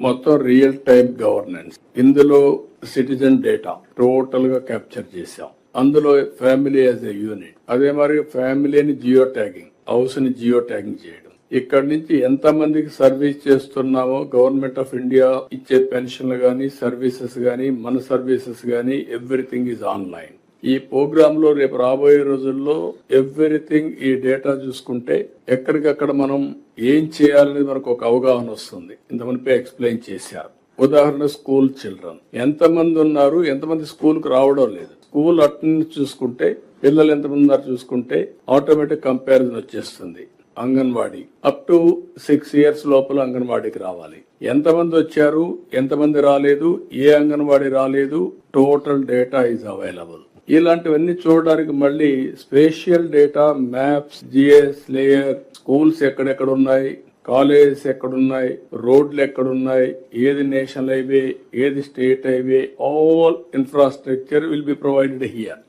మొత్తం real time governance ఇందులో citizen data టోటల్గా క్యాప్చర్ చేశాం. అందులో ఫ్యామిలీ యాజ్ ఎ యూనిట్ అదే మరి ఫ్యామిలీని జియో ట్యాగింగ్ హౌస్ని జియో ట్యాగింగ్ చేయడం. ఇక్కడ నుంచి ఎంత మందికి సర్వీస్ చేస్తున్నామో గవర్నమెంట్ ఆఫ్ ఇండియా ఇచ్చే పెన్షన్లు గానీ సర్వీసెస్ గానీ మన సర్వీసెస్ గానీ ఎవ్రీథింగ్ ఈజ్ ఆన్లైన్ ఈ ప్రోగ్రామ్లో రేపు రాబోయే రోజుల్లో ఎవ్రీథింగ్ ఈ డేటా చూసుకుంటే ఎక్కడికక్కడ మనం ఏం చేయాలనేది మనకు ఒక అవగాహన వస్తుంది. ఇంత మునిపే ఎక్స్ప్లెయిన్ చేశారు. ఉదాహరణ స్కూల్ చిల్డ్రన్. ఎంతమంది ఉన్నారు? ఎంతమంది స్కూల్కి రావడం లేదు. స్కూల్ అటెండెన్స్ చూసుకుంటే పిల్లలు ఎంతమంది ఉన్నారు చూసుకుంటే ఆటోమేటిక్ కంపారిజన్ వచ్చేస్తుంది. Anganwadi. Up to six years లోపల అంగన్వాడీకి రావాలి. ఎంతమంది వచ్చారు? ఎంతమంది రాలేదు? ఏ అంగన్వాడీ రాలేదు? Total data is available. ఇలాంటివన్నీ చూడడానికి మళ్ళీ spatial data maps GIS layer schools ఎక్కడెక్కడ ఉన్నాయి కాలేజెస్ ఎక్కడున్నాయి రోడ్లు ఎక్కడున్నాయి ఏది నేషనల్ హైవే ఏది state highway all infrastructure will be provided here